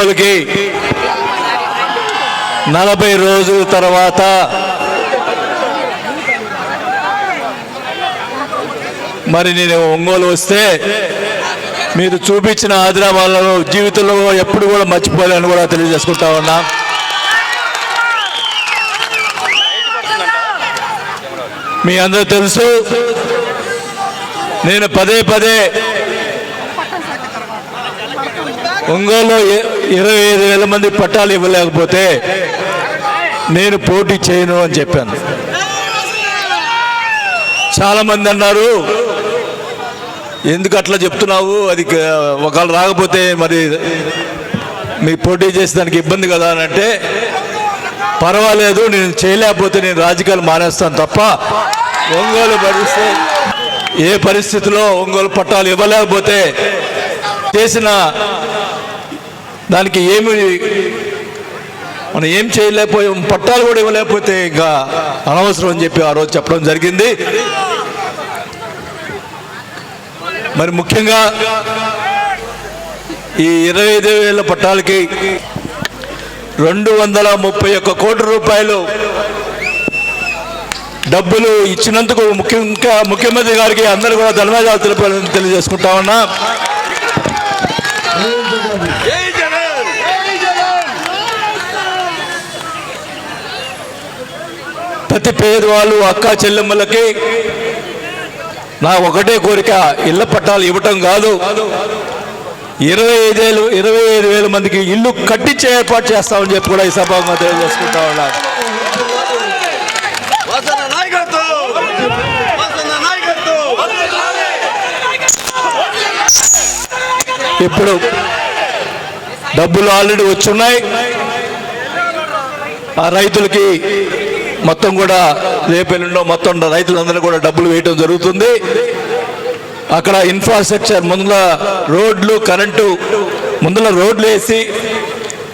ఒంగోలుకి నలభై రోజుల తర్వాత మరి నేను ఒంగోలు వస్తే మీరు చూపించిన ఆదిరాబాద్లను జీవితంలో ఎప్పుడు కూడా మర్చిపోలేని కూడా తెలియజేసుకుంటా ఉన్నా. మీ అందరూ తెలుసు నేను పదే పదే ఒంగోలు ఇరవై ఐదు వేల మంది పట్టాలు ఇవ్వలేకపోతే నేను పోటీ చేయను అని చెప్పాను. చాలామంది అన్నారు ఎందుకు అట్లా చెప్తున్నావు? అది ఒకవేళ రాకపోతే మరి మీ పోటీ చేసేదానికి ఇబ్బంది కదా అని అంటే పర్వాలేదు నేను చేయలేకపోతే నేను రాజకీయాలు మానేస్తాను తప్ప ఒంగోలు భరిస్తే ఏ పరిస్థితిలో ఒంగోలు పట్టాలు ఇవ్వలేకపోతే చేసిన దానికి ఏమి మనం ఏం చేయలేకపోయాం పట్టాలు కూడా ఇవ్వలేకపోతే ఇంకా అనవసరం అని చెప్పి ఆ రోజు చెప్పడం జరిగింది. మరి ముఖ్యంగా ఈ ఇరవై ఐదు వేల పట్టాలకి రెండు వందల ముప్పై ఒక్క కోటి రూపాయలు డబ్బులు ఇచ్చినందుకు ముఖ్యంగా ముఖ్యమంత్రి గారికి అందరూ కూడా ధన్యవాదాలు తెలిపాలని తెలియజేసుకుంటా ఉన్నా. ప్రతి పేదవాళ్ళు అక్క చెల్లెమ్మలకి నా ఒకటే కోరిక ఇళ్ళ పట్టాలు ఇవ్వటం కాదు. ఇరవై ఐదేళ్ళు ఇరవై ఐదు వేల మందికి ఇల్లు కట్టించే ఏర్పాటు చేస్తామని చెప్పి కూడా ఈ సభ తెలియజేసుకుంటా ఉన్నాను ఇప్పుడు డబ్బులు ఆల్రెడీ వచ్చున్నాయి. ఆ రైతులకి మొత్తం కూడా రేపెల్లుండో మొత్తం రైతులందరూ కూడా డబ్బులు వేయటం జరుగుతుంది. అక్కడ ఇన్ఫ్రాస్ట్రక్చర్ ముందుల రోడ్లు కరెంటు ముందుల రోడ్లు వేసి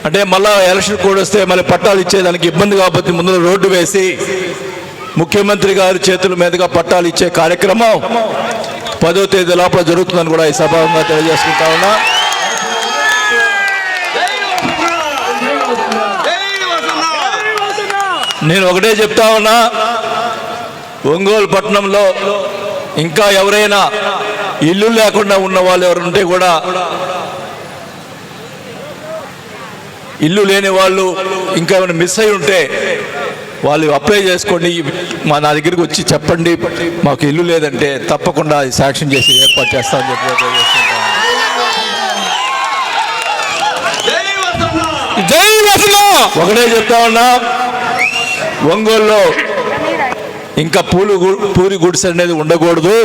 అంటే మళ్ళా ఎలక్షన్ కోడ్ వస్తే మళ్ళీ పట్టాలు ఇచ్చేదానికి ఇబ్బంది కాబట్టి ముందుల రోడ్డు వేసి ముఖ్యమంత్రి గారి చేతుల మీదుగా పట్టాలు ఇచ్చే కార్యక్రమం పదో తేదీ లోపల జరుగుతుందని కూడా ఈ సభాగా తెలియజేసుకుంటా ఉన్నా జై వసన నేను ఒకటే చెప్తా ఉన్నా ఒంగోలు పట్టణంలో ఇంకా ఎవరైనా ఇల్లు లేకుండా ఉన్న వాళ్ళు ఎవరు ఉంటే కూడా ఇల్లు లేని వాళ్ళు ఇంకా ఏమైనా మిస్ అయి ఉంటే వాళ్ళు అప్లై చేసుకోండి. మా నా దగ్గరికి వచ్చి చెప్పండి. మాకు ఇల్లు లేదంటే తప్పకుండా అది శాంక్షన్ చేసి ఏర్పాటు చేస్తామని చెప్పి ఒకటే చెప్తా ఉన్నా ఒంగోలులో ఇంకా పూలు పూరి గుడిసె అనేది ఉండకూడదు.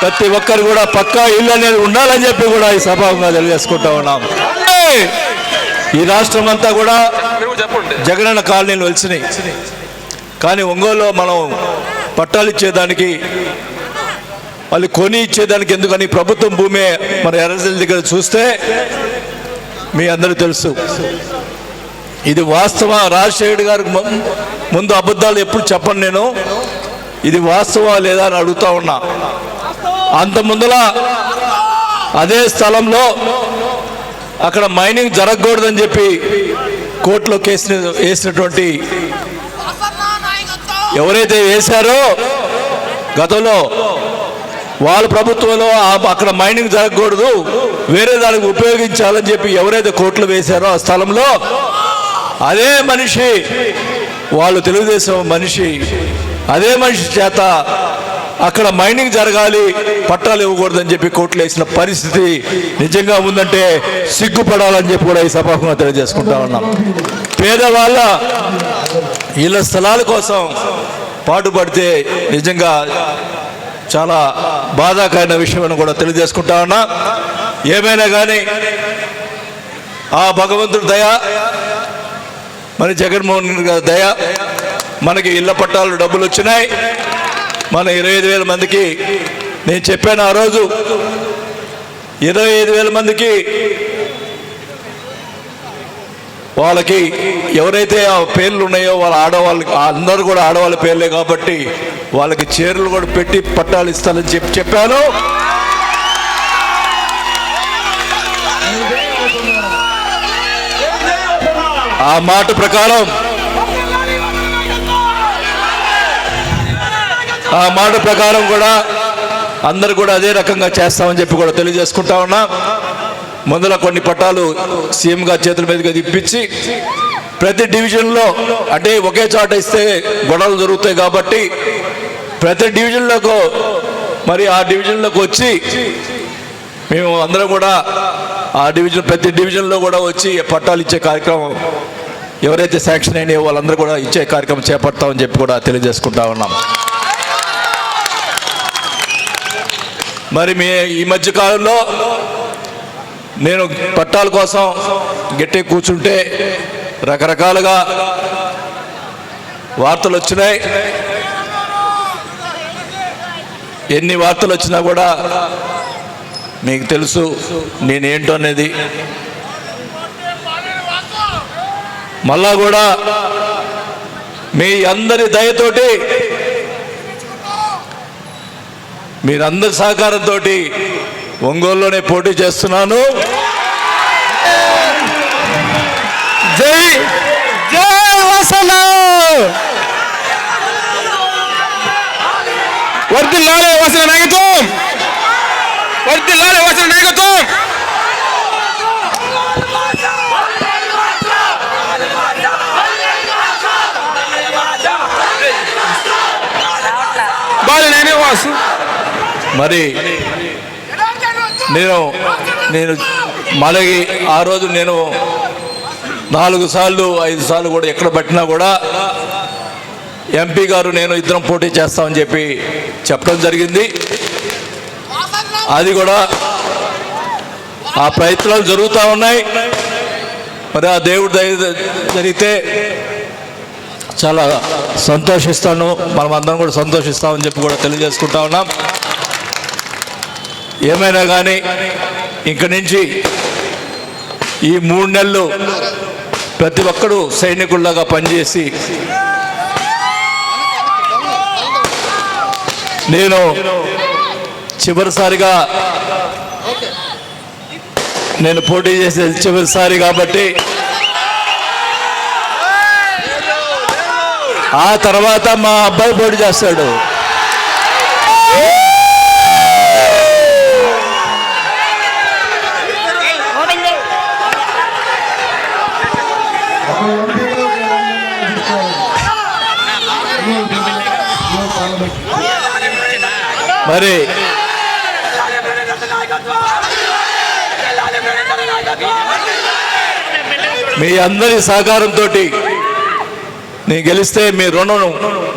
ప్రతి ఒక్కరు కూడా పక్కా ఇల్లు అనేది ఉండాలని చెప్పి కూడా ఈ సభగా తెలియజేసుకుంటా ఉన్నాం. ఈ రాష్ట్రం అంతా కూడా జగనన్న కాలనీలు వెలిసినాయి. కానీ ఒంగోలులో మనం పట్టాలు ఇచ్చేదానికి వాళ్ళు కొని ఇచ్చేదానికి ఎందుకని ప్రభుత్వం భూమే మన ఎర్రజల్లి దగ్గర చూస్తే మీ అందరూ తెలుసు. ఇది వాస్తవం రాజశేఖర్ గారికి ముందు అబద్ధాలు ఎప్పుడు చెప్పను నేను. ఇది వాస్తవా లేదా అని అడుగుతా ఉన్నా. అంత ముందల అదే స్థలంలో అక్కడ మైనింగ్ జరగకూడదని చెప్పి కోర్టులో కేసు వేసినటువంటి ఎవరైతే వేశారో గతంలో వాళ్ళ ప్రభుత్వంలో అక్కడ మైనింగ్ జరగకూడదు వేరే దానికి ఉపయోగించాలని చెప్పి ఎవరైతే కోర్టులు వేశారో ఆ స్థలంలో అదే మనిషి వాళ్ళు తెలుగుదేశం మనిషి అదే మనిషి చేత అక్కడ మైనింగ్ జరగాలి పట్టాలు ఇవ్వకూడదని చెప్పి కోట్లు వేసిన పరిస్థితి నిజంగా ఉందంటే సిగ్గుపడాలని చెప్పి కూడా ఈ సభాముఖంగా తెలియజేసుకుంటా ఉన్నాం. పేదవాళ్ళ ఇళ్ళ స్థలాల కోసం పాటుపడితే నిజంగా చాలా బాధాకరమైన విషయం అని కూడా తెలియజేసుకుంటా ఉన్నా. ఏమైనా కానీ ఆ భగవంతుడి దయ మరి జగన్మోహన్ గారి దయ మనకి ఇళ్ళ పట్టాలు డబ్బులు వచ్చినాయి. మన ఇరవై ఐదు వేల మందికి నేను చెప్పాను ఆ రోజు ఇరవై ఐదు వేల మందికి వాళ్ళకి ఎవరైతే ఆ పేర్లు ఉన్నాయో వాళ్ళ ఆడవాళ్ళకి అందరూ కూడా ఆడవాళ్ళ పేర్లే కాబట్టి వాళ్ళకి చీరలు కూడా పెట్టి పట్టాలు ఇస్తానని చెప్పి చెప్పాను. ఆ మాట ప్రకారం ఆ మాట ప్రకారం కూడా అందరు కూడా అదే రకంగా చేస్తామని చెప్పి కూడా తెలియజేసుకుంటా ఉన్నా. ముందులో కొన్ని పట్టాలు సీఎం గారి చేతుల మీదుగా ఇప్పించి ప్రతి డివిజన్లో అంటే ఒకే చోట ఇస్తే గొడవలు జరుగుతాయి కాబట్టి ప్రతి డివిజన్లకు మరి ఆ డివిజన్లోకి వచ్చి మేము అందరం కూడా ఆ డివిజన్ ప్రతి డివిజన్లో కూడా వచ్చి పట్టాలు ఇచ్చే కార్యక్రమం ఎవరైతే శాంక్షన్ అయినాయో వాళ్ళందరూ కూడా ఇచ్చే కార్యక్రమం చేపడతామని చెప్పి కూడా తెలియజేసుకుంటా ఉన్నాం. మరి మీ ఈ మధ్య కాలంలో నేను పట్టాల కోసం గట్టి కూర్చుంటే రకరకాలుగా వార్తలు వచ్చినాయి. ఎన్ని వార్తలు వచ్చినా కూడా మీకు తెలుసు నేనేంటో అనేది. మళ్ళా కూడా మీ అందరి దయతోటి మీరందరి సహకారంతో ఒంగోలులోనే పోటీ చేస్తున్నాను. జై జై వసన వర్దిల్లాలే వసన నాయకత్వం. వర్దిల్లాలే వసన నాయకత్వం. బాలు నేనే వాసు మరి నేను నేను మళ్ళీ ఆ రోజు నేను నాలుగు సార్లు ఐదు సార్లు కూడా ఎక్కడ పట్టినా కూడా ఎంపీ గారు నేను ఇద్దరం పోటీ చేస్తామని చెప్పి చెప్పడం జరిగింది. అది కూడా ఆ ప్రయత్నాలు జరుగుతూ ఉన్నాయి. మరి ఆ దేవుడు జరిగితే చాలా సంతోషిస్తాను. మనం అందరం కూడా సంతోషిస్తామని చెప్పి కూడా తెలియజేసుకుంటా ఉన్నాం. ఏమైనా కానీ ఇంక నుంచి ఈ మూడు నెలలు ప్రతి ఒక్కరూ సైనికుల్లాగా పనిచేసి నేను చివరిసారిగా నేను పోటీ చేసేది చివరిసారి కాబట్టి ఆ తర్వాత మా అబ్బాయి పోటీ చేస్తాడు. మరి మీ అందరి సహకారంతో నేను గెలిస్తే మీ రుణం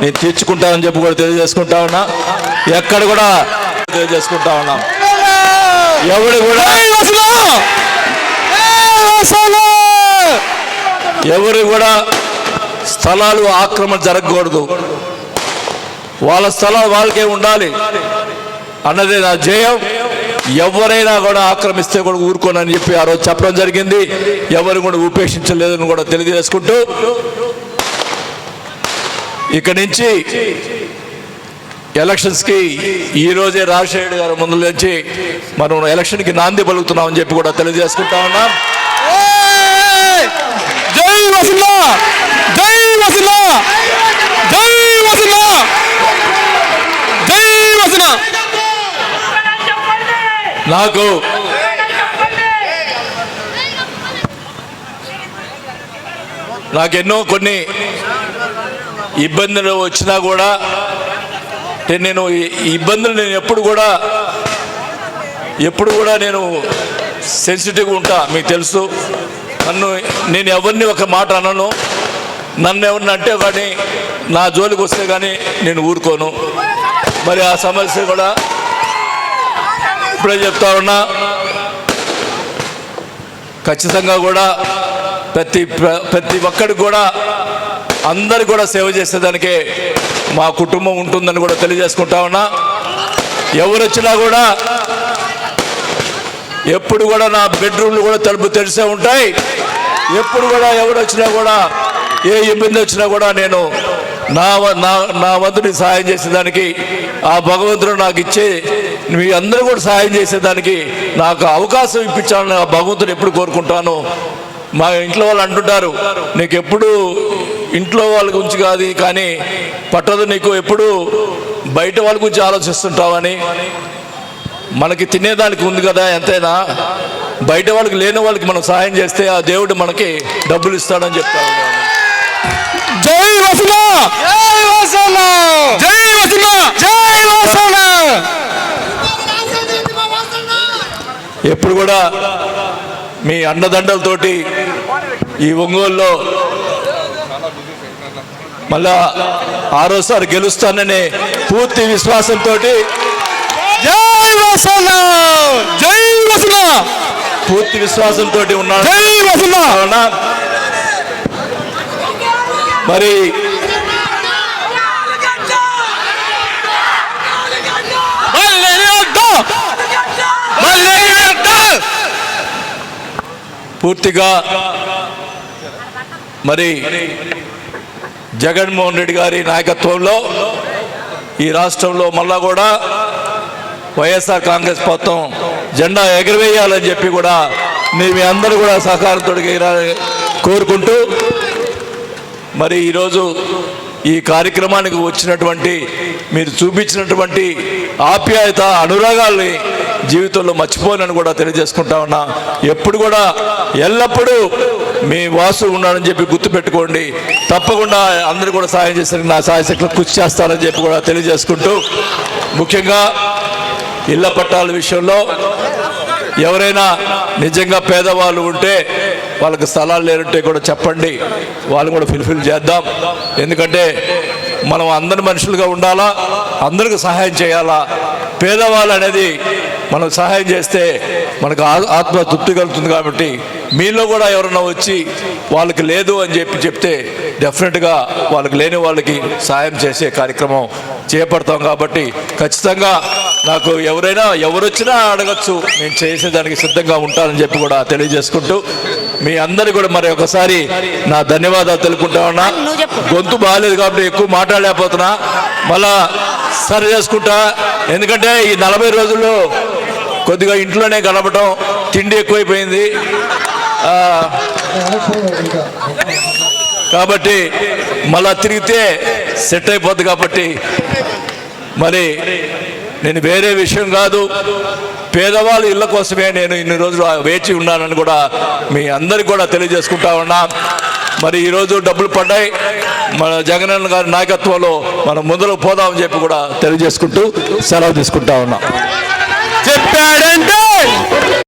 నేను తీర్చుకుంటానని చెప్పి కూడా తెలియజేసుకుంటా ఉన్నా. ఎక్కడ కూడా తెలియజేసుకుంటా ఉన్నా. ఎవడు కూడా ఎవరు కూడా స్థలాలు ఆక్రమణ జరగకూడదు. వాళ్ళ స్థలాలు వాళ్ళకే ఉండాలి. అన్నదే నా జయం ఎవరైనా కూడా ఆక్రమిస్తే కూడా ఊరుకోనని చెప్పి ఆ రోజు చెప్పడం జరిగింది. ఎవరు కూడా ఉపేక్షించలేదని కూడా తెలియజేసుకుంటూ ఇక నుంచి ఎలక్షన్స్కి ఈ రోజే రాజశేఖర్ గారు ముందు నుంచి మనం ఎలక్షన్కి నాంది పలుకుతున్నామని చెప్పి కూడా తెలియజేసుకుంటా ఉన్నాం. జై జై జై జై నాకు నాకెన్నో కొన్ని ఇబ్బందులు వచ్చినా కూడా నేను ఇబ్బందులు నేను ఎప్పుడు కూడా ఎప్పుడు కూడా నేను సెన్సిటివ్గా ఉంటా మీకు తెలుసు. నన్ను నేను ఎవరిని ఒక మాట అనను. నన్ను ఎవరిని అంటే కానీ నా జోలికి వస్తే కానీ నేను ఊరుకోను. మరి ఆ సమస్య కూడా ఇప్పుడే చెప్తా ఉన్నా. ఖచ్చితంగా కూడా ప్రతి ప్రతి ఒక్కడికి కూడా అందరు కూడా సేవ చేసేదానికే మా కుటుంబం ఉంటుందని కూడా తెలియజేసుకుంటా ఉన్నా. ఎవరు వచ్చినా కూడా ఎప్పుడు కూడా నా బెడ్రూమ్లు కూడా తలుపు తెరిసే ఉంటాయి. ఎప్పుడు కూడా ఎవరు వచ్చినా కూడా ఏ ఇబ్బంది వచ్చినా కూడా నేను నా వ- నా నా వంతుని సహాయం చేసేదానికి ఆ భగవంతుడు నాకు ఇచ్చే మీ అందరూ కూడా సహాయం చేసేదానికి నాకు అవకాశం ఇప్పించాలని ఆ భగవంతుని ఎప్పుడు కోరుకుంటాను మా ఇంట్లో వాళ్ళు అంటుంటారు నీకు ఎప్పుడు ఇంట్లో వాళ్ళ గురించి కాదు కానీ పట్టదు నీకు ఎప్పుడు. బయట వాళ్ళ గురించి ఆలోచిస్తుంటావని. మనకి తినేదానికి ఉంది కదా ఎంతైనా. బయట వాళ్ళకి లేని వాళ్ళకి మనం సహాయం చేస్తే ఆ దేవుడు మనకి డబ్బులు ఇస్తాడని చెప్తాను జై వసన! జై వసన! జై వసన! జై వసన! ఎప్పుడు కూడా మీ అండదండలతోటి ఈ ఒంగోలులో మళ్ళా ఆరోసారి గెలుస్తాననే పూర్తి విశ్వాసంతో జై వసన జై వసన పూర్తి విశ్వాసంతో ఉన్నాను జై వసన కావున మరి పూర్తిగా మరి జగన్మోహన్ రెడ్డి గారి నాయకత్వంలో ఈ రాష్ట్రంలో మళ్ళా కూడా వైఎస్ఆర్ కాంగ్రెస్ మొత్తం జెండా ఎగరవేయాలని చెప్పి కూడా మేము అందరూ కూడా సహకారంతో కోరుకుంటూ మరి ఈరోజు ఈ కార్యక్రమానికి వచ్చినటువంటి మీరు చూపించినటువంటి ఆప్యాయత అనురాగాల్ని జీవితంలో మర్చిపోనని కూడా తెలియజేసుకుంటా ఉన్నా. ఎప్పుడు కూడా ఎల్లప్పుడూ మీ వాసు ఉన్నాడని చెప్పి గుర్తుపెట్టుకోండి. తప్పకుండా అందరూ కూడా సహాయం చేసరికి నా సహాయశక్తులు కృషి చేస్తారని చెప్పి కూడా తెలియజేసుకుంటూ ముఖ్యంగా ఇళ్ళ పట్టాల విషయంలో ఎవరైనా నిజంగా పేదవాళ్ళు ఉంటే వాళ్ళకి స్థలాలు లేనుంటే కూడా చెప్పండి. వాళ్ళు కూడా ఫిల్ఫిల్ చేద్దాం. ఎందుకంటే మనం అందరి మనుషులుగా ఉండాలా అందరికి సహాయం చేయాలా? పేదవాళ్ళు అనేది మనం సహాయం చేస్తే మనకు ఆత్మ తృప్తి కలుగుతుంది కాబట్టి మీలో కూడా ఎవరన్నా వచ్చి వాళ్ళకి లేదు అని చెప్పి చెప్తే డెఫినెట్గా వాళ్ళకి లేని వాళ్ళకి సహాయం చేసే కార్యక్రమం చేపడతాం కాబట్టి ఖచ్చితంగా నాకు ఎవరైనా ఎవరొచ్చినా అడగచ్చు. నేను చేసేదానికి సిద్ధంగా ఉంటానని చెప్పి కూడా తెలియజేసుకుంటూ మీ అందరి కూడా మరి ఒకసారి నా ధన్యవాదాలు తెలుపుకుంటా ఉన్నా. గొంతు బాగాలేదు కాబట్టి ఎక్కువ మాట్లాడలేకపోతున్నా. మళ్ళా సరి చేసుకుంటా. ఎందుకంటే ఈ నలభై రోజుల్లో కొద్దిగా ఇంట్లోనే గడపటం తిండి ఎక్కువైపోయింది. కాబట్టి మళ్ళా తిరిగితే సెట్ అయిపోద్ది కాబట్టి మరి నేను వేరే విషయం కాదు. పేదవాళ్ళ ఇళ్ళ కోసమే నేను ఇన్ని రోజులు వేచి ఉన్నానని కూడా మీ అందరికి కూడా తెలియజేసుకుంటా ఉన్నా. మరి ఈరోజు డబ్బులు పడ్డాయి. మన జగనన్న గారి నాయకత్వంలో మనం ముందుకు పోదామని చెప్పి కూడా తెలియజేసుకుంటూ సెలవు తీసుకుంటా ఉన్నా. చెప్పాడంటే